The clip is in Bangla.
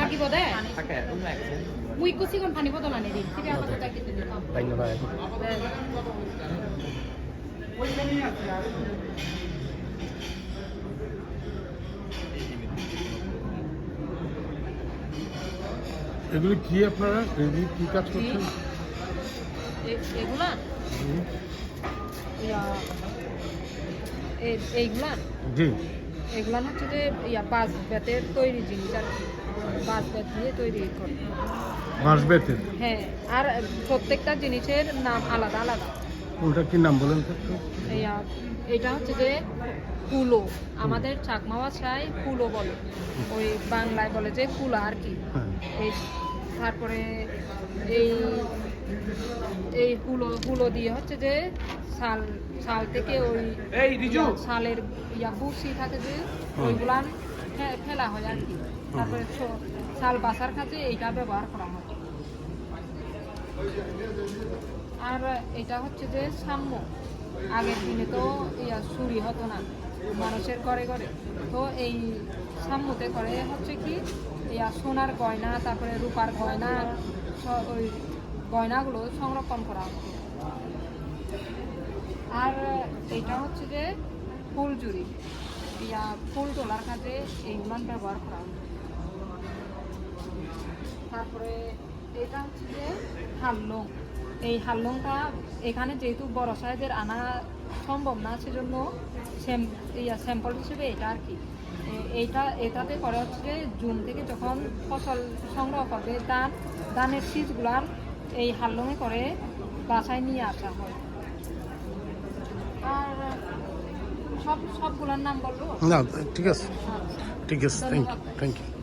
লাগিব দে। মই কুচিখন পানী বটল আনি দিম ধন্যবাদ। এগুলি কি আপনারা? এগুলি কি কাজ করছেন? এগুলা এইগুলা? জি। এগুলা হচ্ছে যে ইয়া বাঁশ বেতের তৈরি জিনিস আর কি। বাঁশ বেত দিয়ে তৈরি করে বাঁশ হ্যাঁ আর প্রত্যেকটা জিনিসের নাম আলাদা আলাদা। ওটা কি নাম বলেন এটা হচ্ছে যে কুলো। আমাদের চাকমা ভাষায় কুলো বলে। ওই বাংলায় বলে যে কুলা আর কি। হ্যাঁ। এই তারপরে এই এই হুলো হুলো দিয়ে হচ্ছে যে শাল শাল থেকে ওই শালের ইয়া বুসি থাকে যে ওইগুলান ফে- ফেলা হয় আর কি। তারপরে শাল বাসার কাছে এইটা ব্যবহার করা হয়। আর এটা হচ্ছে যে সাম্য। আগের দিনে তো ইয়া চুরি হতো না, মানুষের ঘরে ঘরে। তো এই সাম্যতে করে হচ্ছে কি, ইয়া সোনার গয়না, তারপরে রূপার গয়না ওই গয়নাগুলো সংরক্ষণ করা হতো আর এটা হচ্ছে যে ফুলজুরি ইয়া, ফুল তোলার কাজে এইগুলো ব্যবহার করা তারপরে এটা হচ্ছে যে হাল্লং। এই হাল্লংটা এখানে যেহেতু বড় সাইজের আনা সম্ভব না, সেজন্য স্যাম- স্যাম্পল হিসেবে এটা আর কি। এইটা, এটাতে করে হচ্ছে জুন থেকে যখন ফসল সংগ্রহ করবে, ধান, ধানের শীষগুলান এই হাল্লংয়ে করে বাসায় নিয়ে আসা হয় আর সব সবগুলোর নাম বলব না ঠিক আছে। ঠিক আছে থ্যাংক ইউ থ্যাংক ইউ